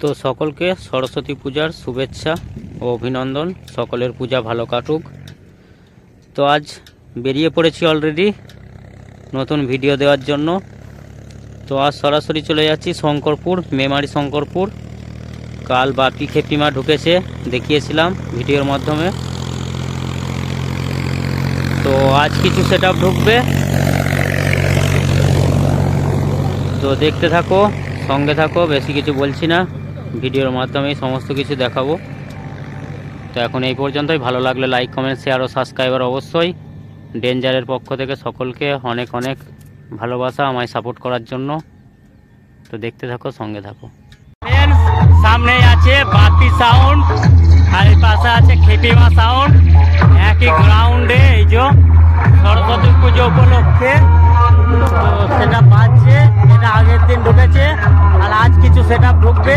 তো সকলকে সরস্বতী পূজার শুভেচ্ছা ও অভিনন্দন। সকলের পূজা ভালো কাটুক। তো আজ বেরিয়ে পড়েছি অলরেডি নতুন ভিডিও দেওয়ার জন্য। তো আজ সরাসরি চলে যাচ্ছি শঙ্করপুর, মেমারি শঙ্করপুর। কাল বাপি খেপিমা ঢুকেছে, দেখিয়েছিলাম ভিডিওর মাধ্যমে। তো আজ কিছু সেট ঢুকবে। তো দেখতে থাকো, সঙ্গে থাকো, বেশি কিছু বলছি না। ভিডিওর মাধ্যমেই সমস্ত কিছু দেখাবো। তো এখন এই পর্যন্তই। ভালো লাগলে লাইক কমেন্ট শেয়ার ও সাবস্ক্রাইবার অবশ্যই। ডেঞ্জারের পক্ষ থেকে সকলকে অনেক অনেক ভালোবাসা আমায় সাপোর্ট করার জন্য। তো দেখতে থাকো, সঙ্গে থাকো। সামনে আছে বাতি সাউন্ড আর এই পাশে আছে খেপিমা সাউন্ড একই গ্রাউন্ডে এই যে সরস্বতী পুজো উপলক্ষে। তো সেটা বাজছে, এটা আগের দিন ঢুকেছে, আর আজ কিছু সেটা ঢুকবে।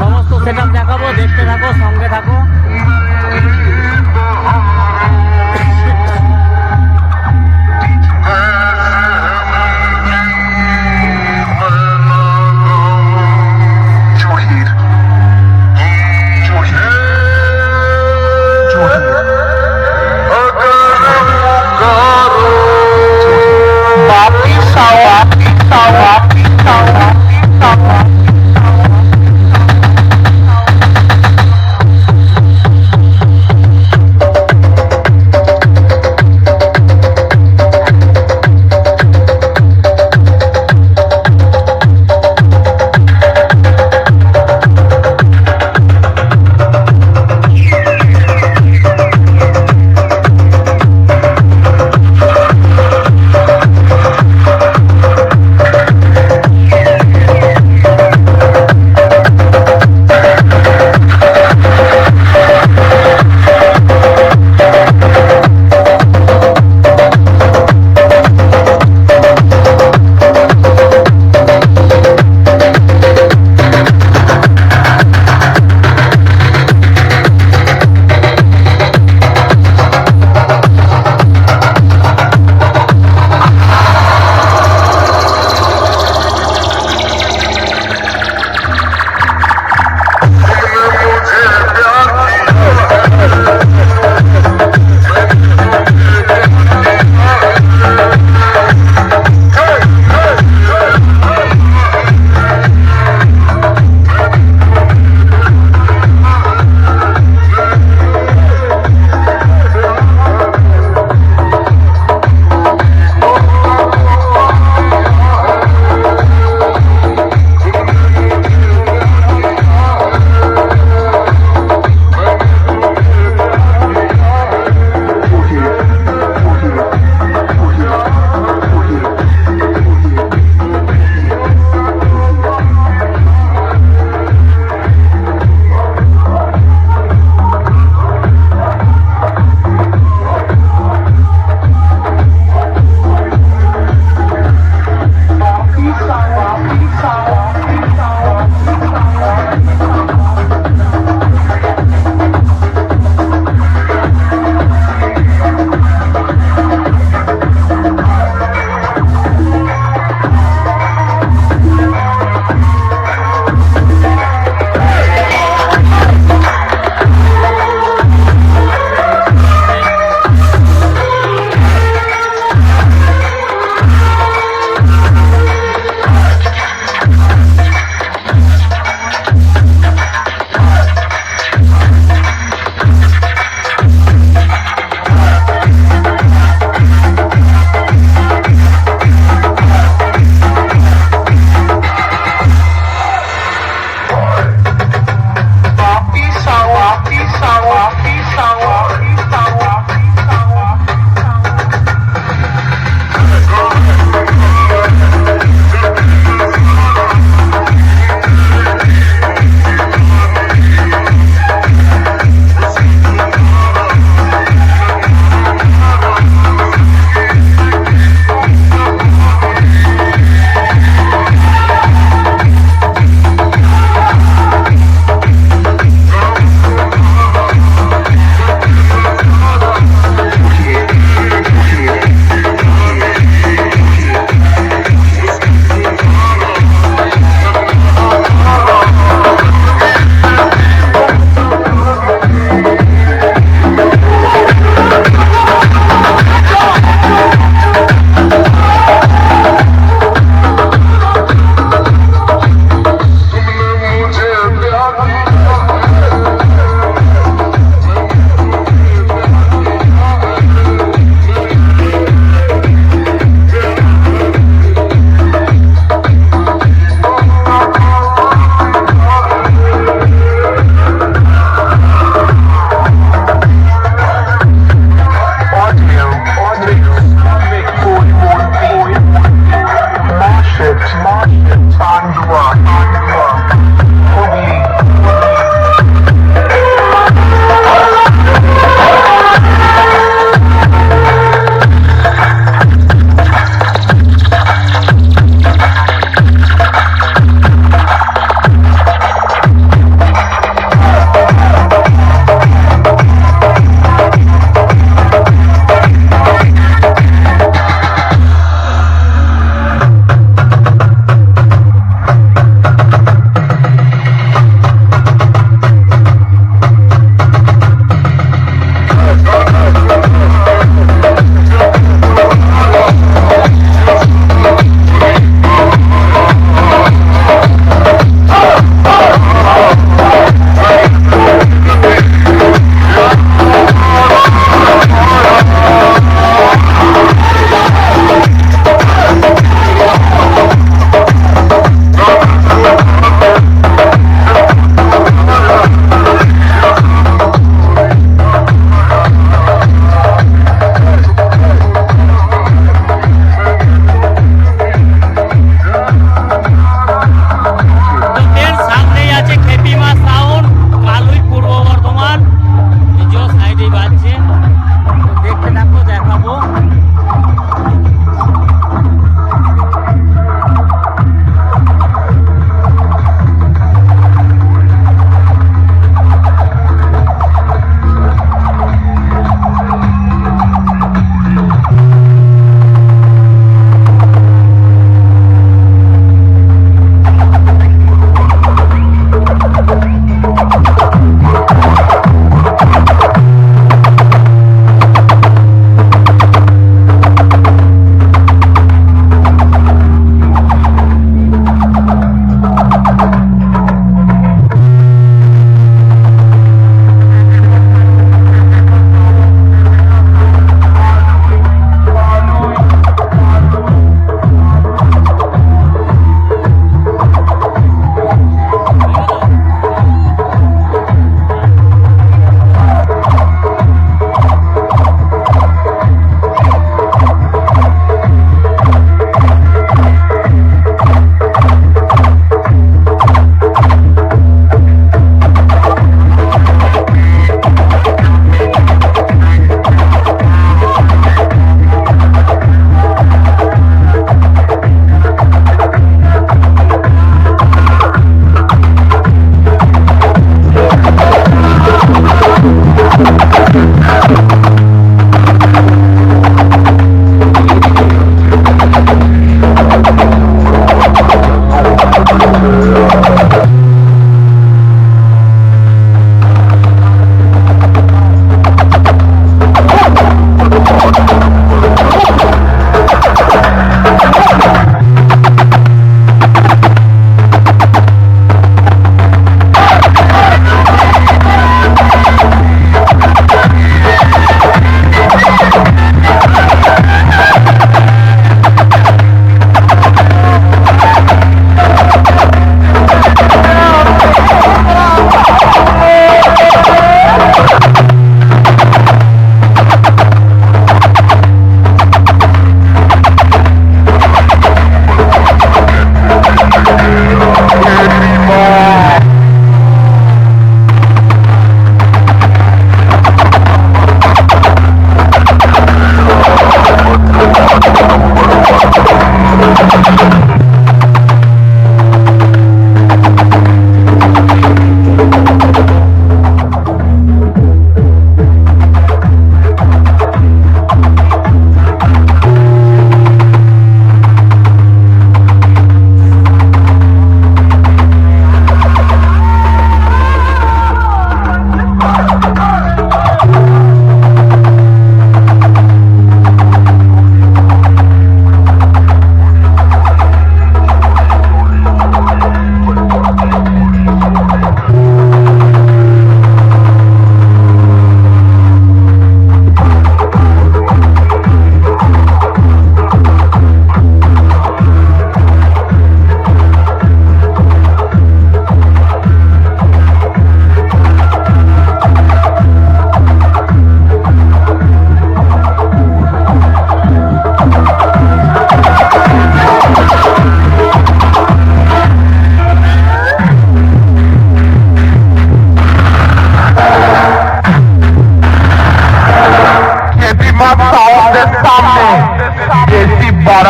সমস্ত সেট দেখাবো দেখতে থাকো সঙ্গে থাকো।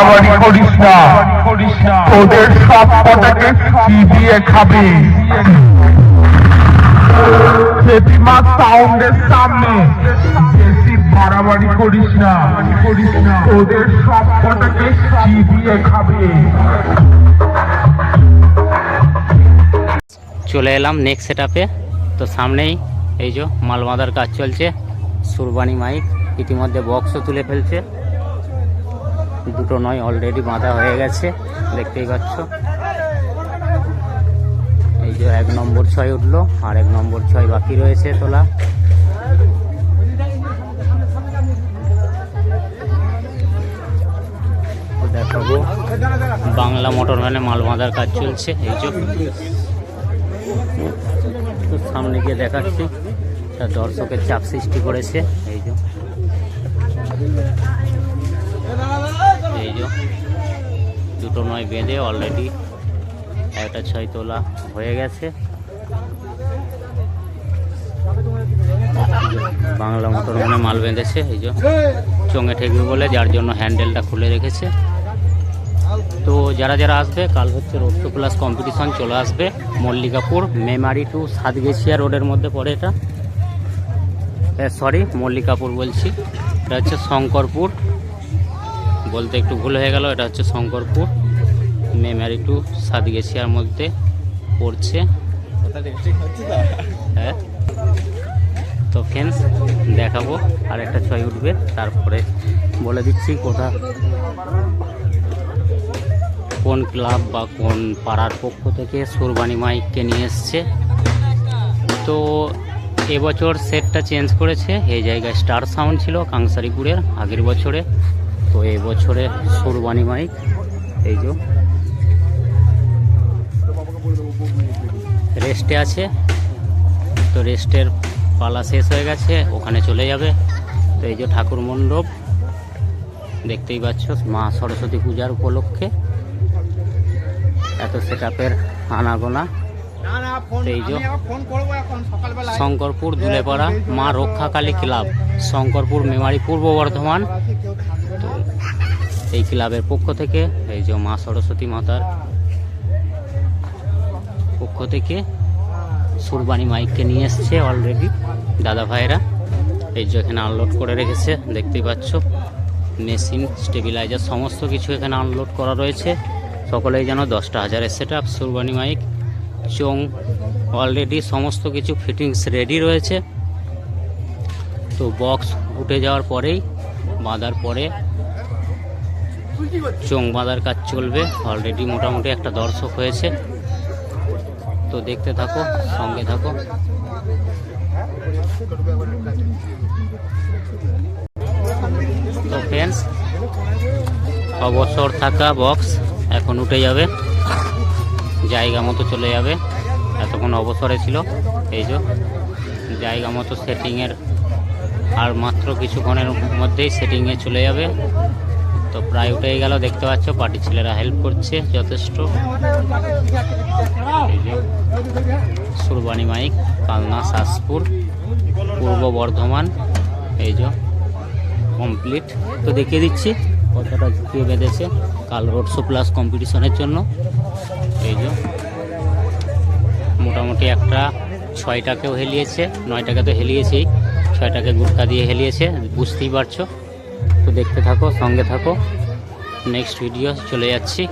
বাড়াবাড়ি করিস না। তোদের সব কটাকে খাবে। সাউন্ডের সামনে বেশি বাড়াবাড়ি করিস না। করিস না তোদের সব কটাকে চিবিয়ে খাবে। চলে এলাম নেক্সট সেটআপে তো সামনেই এই যে মালমাদার কাজ চলছে। সুরবানি মাইক ইতিমধ্যে বক্সও তুলে ফেলছে। দুটো নয় অলরেডি বাঁধা হয়ে গেছে, দেখতেই পাচ্ছ। এই যে এক নম্বর ছয় উঠল, আর এক নম্বর ছয় বাকি রয়েছে তোলা। দেখাবো বাংলা মোটর ভ্যানে মাল বাঁধার কাজ চলছে, এই যে। সামনে গিয়ে দেখাচ্ছি তা দর্শকের চাপ সৃষ্টি করেছে, এই যে এই যে দুটো নয় বেঁধে অলরেডি একটা ছয় তোলা হয়ে গেছে। বাংলা মোটর মানে মাল বেঁধেছে, এই যে চোঙে ঠেকবে বলে যার জন্য হ্যান্ডেলটা খুলে রেখেছে। তো যারা যারা আসবে, কাল হচ্ছে রোড টু প্লাস কম্পিটিশন চলে আসবে, মল্লিকাপুর, মেমারি টু সাতগেছিয়া রোডের মধ্যে পড়ে এটা। সরি মল্লিকাপুর বলছি। এটা হচ্ছে শঙ্করপুর। বলতে একটু ভুল হয়ে গেল, এটা হচ্ছে শঙ্করপুর। মেমারি টু সাতগেছিয়ার মধ্যে পড়ছে। হ্যাঁ। তো ফ্রেন্ডস দেখাবো আর একটা ছয় উঠবে, তারপরে বলে দিচ্ছি কোথা কোন ক্লাব বা কোন পাড়ার পক্ষ থেকে সুরবানি মাইককে নিয়ে এসছে। তো এবছর সেটটা চেঞ্জ করেছে, এই জায়গায় স্টার সাউন্ড ছিল কাংসারিপুরের আগের বছরে। তো এই বছরে সুরবানি মাইক, এই যে। রেস্টে আছে, তো রেস্টের পালা শেষ হয়ে গেছে, ওখানে চলে যাবে। তো এই যে ঠাকুর মণ্ডপ, দেখতেই পাচ্ছ, মা সরস্বতী পূজার উপলক্ষে। এত সেট আপের আনাগোনা। এই যে। শঙ্করপুর দুলেপাড়া মা রক্ষাকালী ক্লাব। শঙ্করপুর মেমারি পূর্ব বর্ধমান। তো এই ক্লাবের পক্ষ থেকে এই যে মা সরস্বতী মাতার পক্ষ থেকে সুরবানি মাইককে নিয়ে এসছে অলরেডি দাদা ভাইরা এই যে এখানে আনলোড করে রেখেছে দেখতেই পাচ্ছ। মেশিন স্টেবিলাইজার সমস্ত কিছু এখানে আনলোড করা রয়েছে। সকলেই যেন দশটা হাজারের সেট আপ সুরবানি মাইক। চোং অলরেডি সমস্ত কিছু ফিটিংস রেডি রয়েছে। তো বক্স উঠে যাওয়ার পরেই বাঁধার পরে চোং বাঁধার কাজ চলবে। অলরেডি মোটামুটি একটা দর্শক হয়েছে। তো দেখতে থাকো, সঙ্গে থাকো। তো ফ্রেন্ডস অবসর থাকা বক্স এখন উঠে যাবে। জায়গা মতো চলে যাবে। এতক্ষণ অবসরে ছিল। এই যে জায়গা মতো সেটিংয়ের আর মাত্র কিছুক্ষণের মধ্যেই সেটিংয়ে চলে যাবে। তো প্রায় উঠেই গেল, দেখতে পাচ্ছ পার্টি ছেলেরা হেল্প করছে যথেষ্ট। সুরবানি মাইক কালনা শাসপুর, পূর্ব বর্ধমান। এই যে কমপ্লিট তো দেখিয়ে দিচ্ছি কতটা ঝুঁকিয়ে বেঁধেছে কাল রোড শো প্লাস কম্পিটিশনের জন্য। এই যে, মোটামুটি একটা ছয়টাকেও হেলিয়েছে, নয়টাকে তো হেলিয়েছেই, ছয়টাকে গুটকা দিয়ে হেলিয়েছে, বুঝতেই পারছ। তো দেখতে থাকো, সঙ্গে থাকো। নেক্সট ভিডিও চলে যাচ্ছি।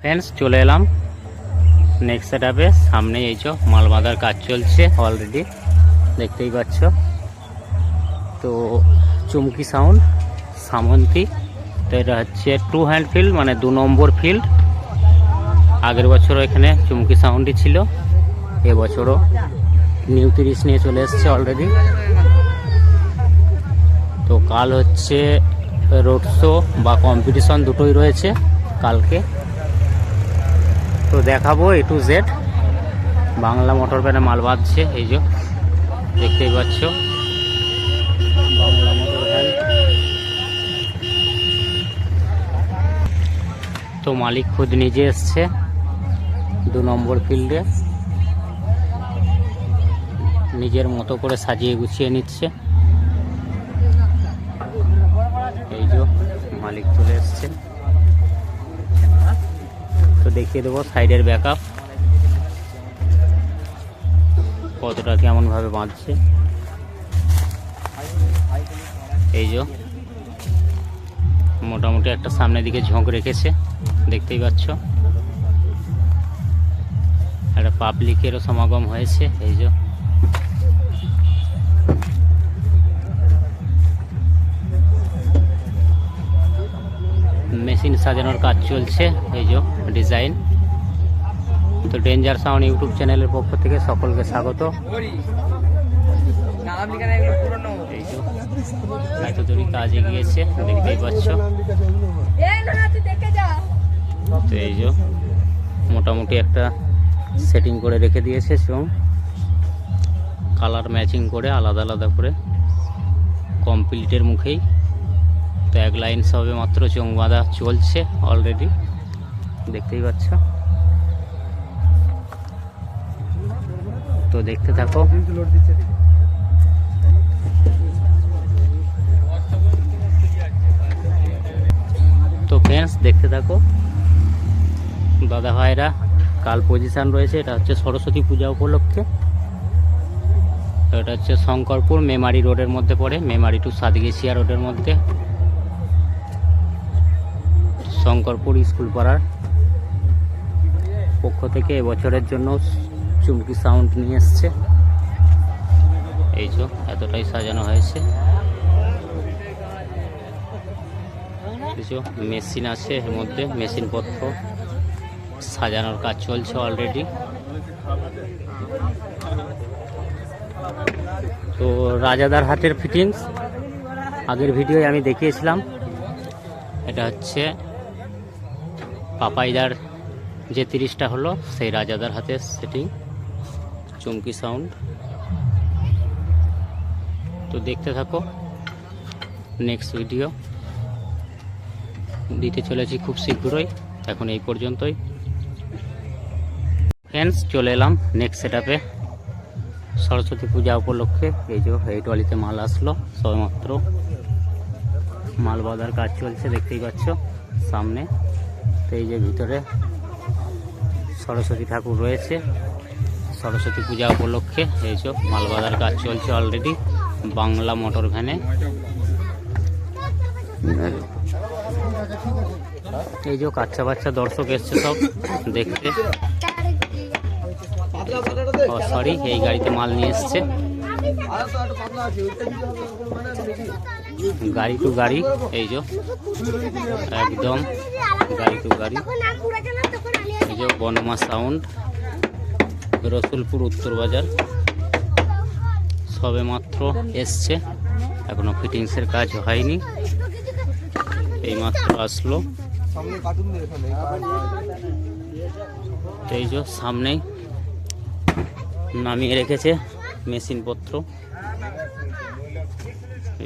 ফ্রেন্ডস চলে এলাম। নেক্সট সেটআপে সামনে এই যে মাল বাঁধার কাজ চলছে অলরেডি দেখতেই পাচ্ছ। তো চুমকি সাউন্ড সামন্তি, তো এটা হচ্ছে টু হ্যান্ড ফিল্ড মানে দু নম্বর ফিল্ড আগের বছরও এখানে চুমকি সাউন্ডই ছিল। এবছরও নিউ তিরিশ নিয়ে চলে এসছে অলরেডি তো কাল হচ্ছে রোড শো বা কম্পিটিশন দুটোই রয়েছে কালকে। তো দেখাবো A to Z Bangla motor ভ্যানে মাল বাঁধছে, এই যে দেখতেই পাচ্ছ। তো মালিক খুদ নিজে এসছে। দু নম্বর ফিল্ডে নিজের মতো করে সাজিয়ে গুছিয়ে নিচ্ছে। এই যে মালিক চলে এসছে। তো দেখিয়ে দেবো সাইডের ব্যাকআপ কতটা কেমনভাবে বাঁধছে। এই যে মোটামুটি একটা সামনের দিকে ঝোঁক রেখেছে। দেখতেই পাচ্ছ। একটা পাবলিকেরও সমাগম হয়েছে, এই যে। মেশিন সাজানোর কাজ চলছে, এই যে ডিজাইন। তো ডেঞ্জার সাউন্ড ইউটিউব চ্যানেলের পক্ষ থেকে সকলকে স্বাগত। এত দূরই কাজ এগিয়েছে, দেখতেই পাচ্ছ। তো এই যে, মোটামুটি একটা সেটিং করে রেখে দিয়েছে চোং কালার ম্যাচিং করে আলাদা আলাদা করে কমপ্লিটের মুখেই। তো এক লাইন সবে মাত্র চোং বাঁধা চলছে অলরেডি দেখতেই পাচ্ছ? তো দেখতে থাকো। তো ফ্রেন্ডস দেখতে থাকো। দাদা ভাইরা কাল পজিশন রয়েছে, এটা হচ্ছে সরস্বতী পূজা উপলক্ষে। তো এটা হচ্ছে শঙ্করপুর, মেমারি রোডের মধ্যে পড়ে, মেমারি টু সাতগেছিয়া রোডের মধ্যে। শঙ্করপুর স্কুল পাড়ার পক্ষ থেকে এবছরের জন্য চুমকি সাউন্ড নিয়ে এসছে। এই যে এতটাই সাজানো হয়েছে। কিছু মেশিন আছে এর মধ্যে মেশিন পত্র। সাজানোর কাজ চলছে অলরেডি তো রাজাদার হাতের ফিটিংস আগের ভিডিওয় আমি দেখিয়েছিলাম। এটা হচ্ছে পাপাইদার যে তিরিশটা হলো, সেই রাজাদার হাতের সেটিং চুমকি সাউন্ড তো দেখতে থাকো নেক্সট ভিডিও দিতে চলেছি খুব শীঘ্রই, এখন এই পর্যন্তই। ফ্রেন্ডস চলে এলাম নেক্সট সেট সরস্বতী পূজা উপলক্ষে। এই যে এই টলিতে মাল আসলো, সবেমাত্র মাল বাঁধার কাজ চলছে, দেখতেই পাচ্ছ সামনে। তো এই যে ভিতরে সরস্বতী ঠাকুর রয়েছে। সরস্বতী পূজা উপলক্ষে এই যে মাল বাঁধার কাজ চলছে অলরেডি বাংলা মোটর ভ্যানে এই যে বাচ্চা বাচ্চা দর্শক এসছে সব, দেখতে। সরি এই গাড়িতে মাল নিয়ে এসছে। গাড়ি টু গাড়ি, এই যে, একদম গাড়ি টু গাড়ি। এই যে বনমা সাউন্ড, রসুলপুর উত্তর বাজার। সবে মাত্র এসছে, এখনও ফিটিংসের কাজ হয়নি। এই মাত্র আসলো এই যে সামনেই নামিয়ে রেখেছে মেশিনপত্র।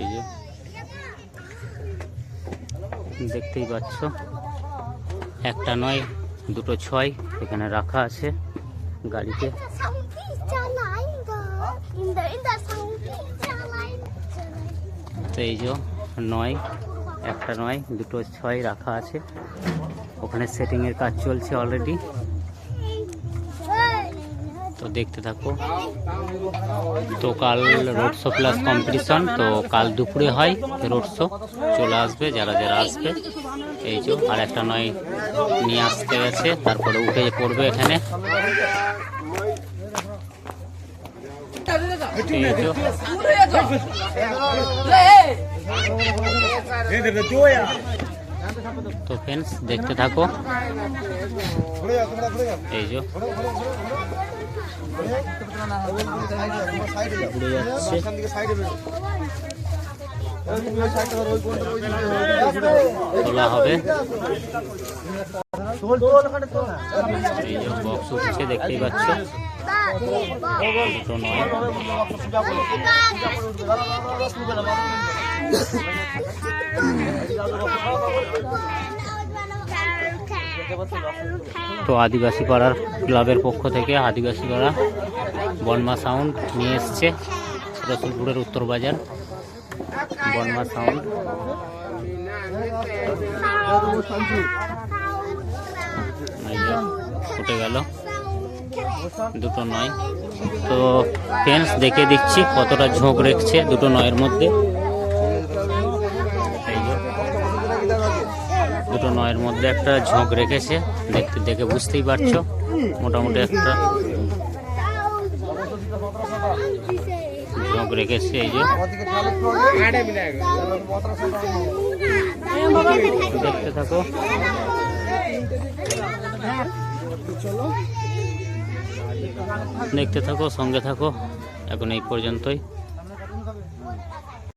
এই যে। দেখতেই পাচ্ছ, একটা নয়, দুটো ছয় এখানে রাখা আছে গাড়িতে। এই যে, নয়, একটা নয়, দুটো ছয় রাখা আছে। ওখানে সেটিংয়ের কাজ চলছে অলরেডি তো দেখতে থাকো। তো কাল রোড শো প্লাস কম্পিটিশন তো কাল দুপুরে হয় রোড শো চলে আসবে যারা যারা আসবে। এই যে, আর একটা নয় নিয়ে আসতে গেছে, তারপরে উঠে পড়বে এখানে। তো ফ্রেন্ডস দেখতে থাকো। এই যে। তোলা হবে এই যে বক্স উঠছে দেখতেই পাচ্ছ দুটো নয় তো আদিবাসী পাড়ার ক্লাবের পক্ষ থেকে আদিবাসী পাড়া বনমা সাউন্ড নিয়ে এসছে রসুলপুরের উত্তর বাজার। বনমা সাউন্ড ফুটে গেল। দুটো নয়। তো ফ্রেন্ডস দেখে দিচ্ছি কতটা ঝোঁক রেখেছে দুটো নয়ের মধ্যে। দুটো নয়ের মধ্যে একটা ঝোঁক রেখেছে। দেখতে দেখে বুঝতেই পারছ। মোটামুটি একটা ঝোঁক রেখেছে এই যে। দেখতে থাকো। দেখতে থাকো, সঙ্গে থাকো। এখন এই পর্যন্তই।